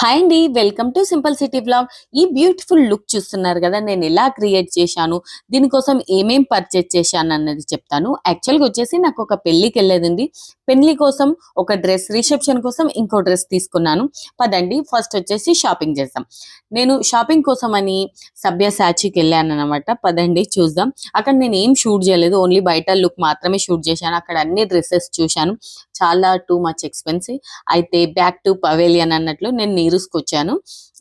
Hi అండి welcome to simple city blog ఈ beautiful look చూస్తున్నారు కదా నేను ఎలా క్రియేట్ చేశాను దీనికోసం ఏమేం పర్చేజ్ చేశాను అన్నది చెప్తాను. యాక్చువల్గా వచ్చేసి నాకు ఒక పెళ్ళికి వెళ్ళేది పెళ్ళి కోసం ఒక డ్రెస్ రిసెప్షన్ కోసం ఇంకో డ్రెస్ తీసుకున్నాను. పదండి ఫస్ట్ వచ్చేసి షాపింగ్ చేద్దాం. నేను షాపింగ్ కోసం అని సభ్య సాచికి వెళ్ళాను అనమాట పదండి చూద్దాం. అక్కడ నేను ఏం షూట్ చేయలేదు ఓన్లీ బయట లుక్ మాత్రమే షూట్ చేశాను. అక్కడ అన్ని డ్రెస్సెస్ చూశాను. చాలా టూ మచ్ ఎక్స్పెన్సివ్ అయితే బ్యాక్ టు పవేలియన్ అన్నట్లు నేను నీరూస్కి వచ్చాను.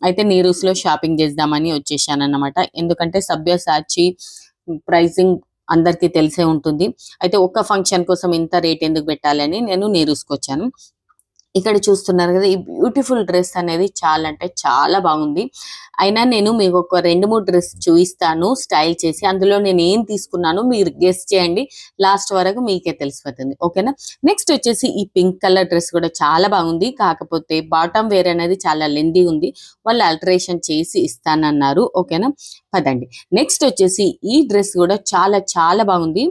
అయితే నీరూస్లో షాపింగ్ చేద్దామని వచ్చేసాను అన్నమాట ఎందుకంటే సభ్య సాచి ప్రైసింగ్ అందరికీ తెలిసే ఉంటుంది. అయితే ఒక్క ఫంక్షన్ కోసం ఇంత రేట్ ఎందుకు పెట్టాలని నేను నీరూస్కి వచ్చాను. ఇక్కడ చూస్తున్నారు కదా ఈ బ్యూటిఫుల్ డ్రెస్ అనేది చాలా అంటే చాలా బాగుంది. అయినా నేను మీకు ఒక రెండు మూడు డ్రెస్ చూపిస్తాను స్టైల్ చేసి అందులో నేను ఏం తీసుకున్నాను మీరు గెస్ట్ చేయండి లాస్ట్ వరకు మీకే తెలిసిపోతుంది. ఓకేనా నెక్స్ట్ వచ్చేసి ఈ పింక్ కలర్ డ్రెస్ కూడా చాలా బాగుంది. కాకపోతే బాటమ్ వేర్ అనేది చాలా లెందీ ఉంది. వాళ్ళు ఆల్టరేషన్ చేసి ఇస్తానన్నారు. ఓకేనా పదండి. నెక్స్ట్ వచ్చేసి ఈ డ్రెస్ కూడా చాలా చాలా బాగుంది.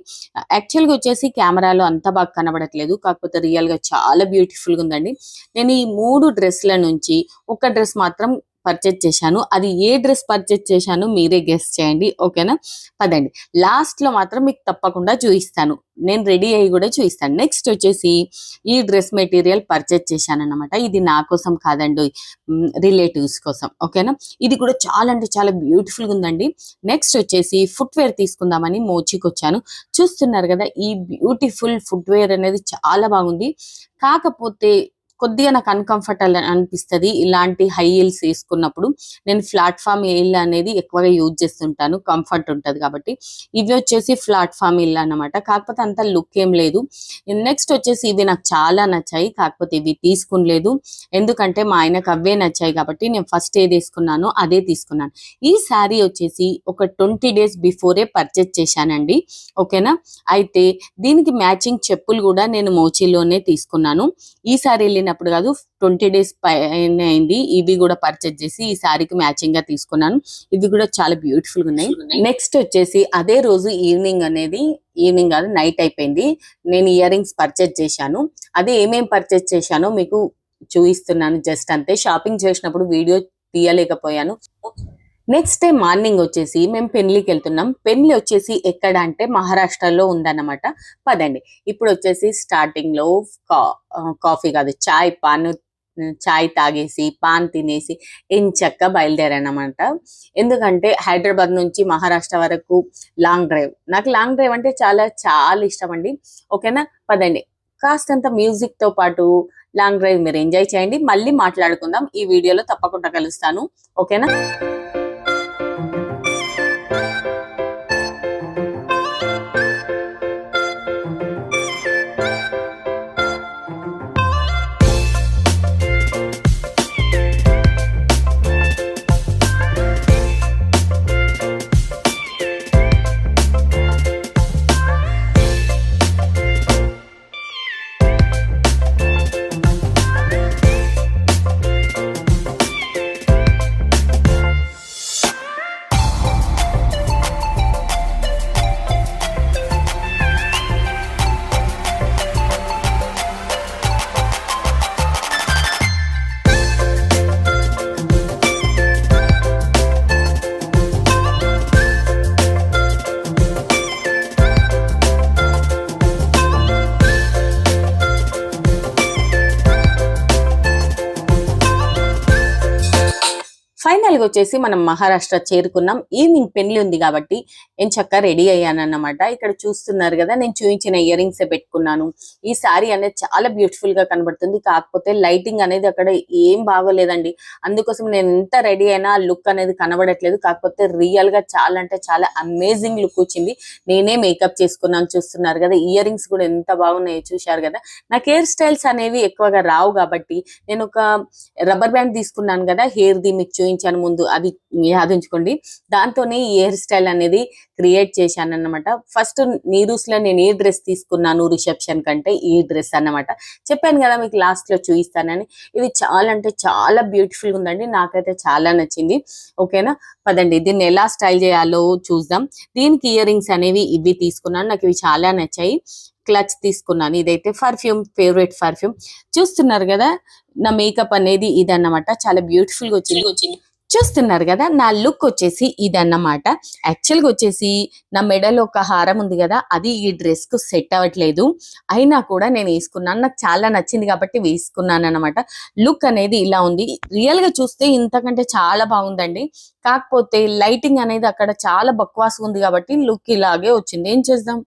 యాక్చువల్గా వచ్చేసి కెమెరాలో అంత బాగా కనబడట్లేదు. కాకపోతే రియల్గా చాలా బ్యూటిఫుల్గా ఉందండి. నేను ఈ మూడు డ్రెస్ల నుంచి ఒక డ్రెస్ మాత్రం పర్చేజ్ చేశాను. అది ఏ డ్రెస్ పర్చేజ్ చేశాను మీరే గెస్ చేయండి. ఓకేనా? పదండి. లాస్ట్లో మాత్రం మీకు తప్పకుండా చూపిస్తాను. నేను రెడీ అయ్యి కూడా చూపిస్తాను. నెక్స్ట్ వచ్చేసి ఈ డ్రెస్ మెటీరియల్ పర్చేజ్ చేశాను అనమాట ఇది నా కోసం కాదండి. రిలేటివ్స్ కోసం. ఓకేనా? ఇది కూడా చాలా అంటే చాలా బ్యూటిఫుల్గా ఉందండి. నెక్స్ట్ వచ్చేసి ఫుట్వేర్ తీసుకుందామని మోచికి వచ్చాను. చూస్తున్నారు కదా ఈ బ్యూటిఫుల్ ఫుట్వేర్ అనేది చాలా బాగుంది. కాకపోతే కొద్దిగా నాకు అన్కంఫర్టబుల్ అనిపిస్తుంది. ఇలాంటి హై హీల్స్ వేసుకున్నప్పుడు నేను ప్లాట్ఫామ్ హీల్ అనేది ఎక్కువగా యూజ్ చేస్తుంటాను. కంఫర్ట్ ఉంటుంది కాబట్టి. ఇవి వచ్చేసి ప్లాట్ఫామ్ హీల్ అన్నమాట. కాకపోతే అంత లుక్ ఏం లేదు. నెక్స్ట్ వచ్చేసి ఇవి నాకు చాలా నచ్చాయి. కాకపోతే ఇవి తీసుకునలేదు. ఎందుకంటే మా ఆయనకు అవే నచ్చాయి కాబట్టి నేను ఫస్ట్ ఏది వేసుకున్నానో అదే తీసుకున్నాను. ఈ శారీ వచ్చేసి ఒక ట్వంటీ డేస్ బిఫోరే పర్చేస్ చేశానండి. ఓకేనా? అయితే దీనికి మ్యాచింగ్ చెప్పులు కూడా నేను మోచిలోనే తీసుకున్నాను. ఈ సారీ వెళ్ళినప్పుడు కాదు ట్వంటీ డేస్ పైన అయింది. ఇవి కూడా పర్చేజ్ చేసి ఈ సారీకి మ్యాచింగ్గా తీసుకున్నాను. ఇవి కూడా చాలా బ్యూటిఫుల్గా ఉన్నాయి. నెక్స్ట్ వచ్చేసి అదే రోజు ఈవినింగ్ అనేది ఈవినింగ్ కాదు నైట్ అయిపోయింది. నేను ఇయర్ రింగ్స్ పర్చేజ్ చేశాను. అదే ఏమేం పర్చేజ్ చేశానో మీకు చూపిస్తున్నాను జస్ట్ అంతే. షాపింగ్ చేసినప్పుడు వీడియో తీయలేకపోయాను. నెక్స్ట్ డే మార్నింగ్ వచ్చేసి మేము పెళ్ళికి వెళ్తున్నాం. పెళ్ళి వచ్చేసి ఎక్కడ అంటే మహారాష్ట్రలో ఉందన్నమాట. పదండి. ఇప్పుడు వచ్చేసి స్టార్టింగ్లో కా- కాఫీ కాదు చాయ్ పాన్ చాయ్ తాగేసి పాన్ తినేసి ఎంచక్క బయలుదేరానమాట. ఎందుకంటే హైదరాబాద్ నుంచి మహారాష్ట్ర వరకు లాంగ్ డ్రైవ్. నాకు లాంగ్ డ్రైవ్ అంటే చాలా చాలా ఇష్టం అండి ఓకేనా? పదండి. కాస్తంత మ్యూజిక్తో పాటు లాంగ్ డ్రైవ్ మీరు ఎంజాయ్ చేయండి. మళ్ళీ మాట్లాడుకుందాం. ఈ వీడియోలో తప్పకుండా కలుస్తాను. ఓకేనా? ఫైనల్ వచ్చేసి మనం మహారాష్ట్ర చేరుకున్నాం. ఈవినింగ్ పెళ్ళి ఉంది కాబట్టి నేను చక్కగా రెడీ అయ్యానన్నమాట. ఇక్కడ చూస్తున్నారు కదా నేను చూపించిన ఇయర్ రింగ్స్ పెట్టుకున్నాను. ఈ సారీ అనేది చాలా బ్యూటిఫుల్గా కనబడుతుంది. కాకపోతే లైటింగ్ అనేది అక్కడ ఏం బాగోలేదండి. అందుకోసం నేను ఎంత రెడీ అయినా లుక్ అనేది కనబడట్లేదు. కాకపోతే రియల్గా చాలా అంటే చాలా అమేజింగ్ లుక్ వచ్చింది. నేనే మేకప్ చేసుకున్నాను. చూస్తున్నారు కదా ఇయర్ రింగ్స్ కూడా ఎంత బాగున్నాయో చూశారు కదా. నాకు హెయిర్ స్టైల్స్ అనేవి ఎక్కువగా రావు కాబట్టి నేను ఒక రబ్బర్ బ్యాండ్ తీసుకున్నాను కదా హెయిర్ ది మీకు చూపించాను ముందు అది యాదించుకోండి. దాంతోనే ఈ హెయిర్ స్టైల్ అనేది క్రియేట్ చేశాను అన్నమాట ఫస్ట్ నీరూస్లో నేను ఏ డ్రెస్ తీసుకున్నాను రిసెప్షన్ కంటే ఈ డ్రెస్ అన్నమాట. చెప్పాను కదా మీకు లాస్ట్లో చూపిస్తానని ఇది చాలా అంటే చాలా బ్యూటిఫుల్ ఉందండి. నాకైతే చాలా నచ్చింది. ఓకేనా? పదండి. దీన్ని ఎలా స్టైల్ చేయాలో చూద్దాం. దీనికి ఇయర్ రింగ్స్ అనేవి ఇవి తీసుకున్నాను. నాకు ఇవి చాలా నచ్చాయి. క్లచ్ తీసుకున్నాను. ఇదైతే పర్ఫ్యూమ్ ఫేవరెట్ పర్ఫ్యూమ్. చూస్తున్నారు కదా? నా మేకప్ అనేది ఇదన్నమాట. చాలా బ్యూటిఫుల్గా వచ్చింది. వచ్చింది. చూస్తున్నారు కదా? నా లుక్ వచ్చేసి ఇదన్నమాట. యాక్చువల్ వచ్చేసి నా మెడలో ఒక హారం ఉంది కదా? అది ఈ డ్రెస్కు సెట్ అవ్వట్లేదు. అయినా కూడా నేను వేసుకున్నాను. నాకు చాలా నచ్చింది కాబట్టి వేసుకున్నాను అనమాట లుక్ అనేది ఇలా ఉంది. రియల్గా చూస్తే ఇంతకంటే చాలా బాగుందండి. కాకపోతే లైటింగ్ అనేది అక్కడ చాలా బక్వాస్ ఉంది కాబట్టి లుక్ ఇలాగే వచ్చింది. ఏం చేద్దాం?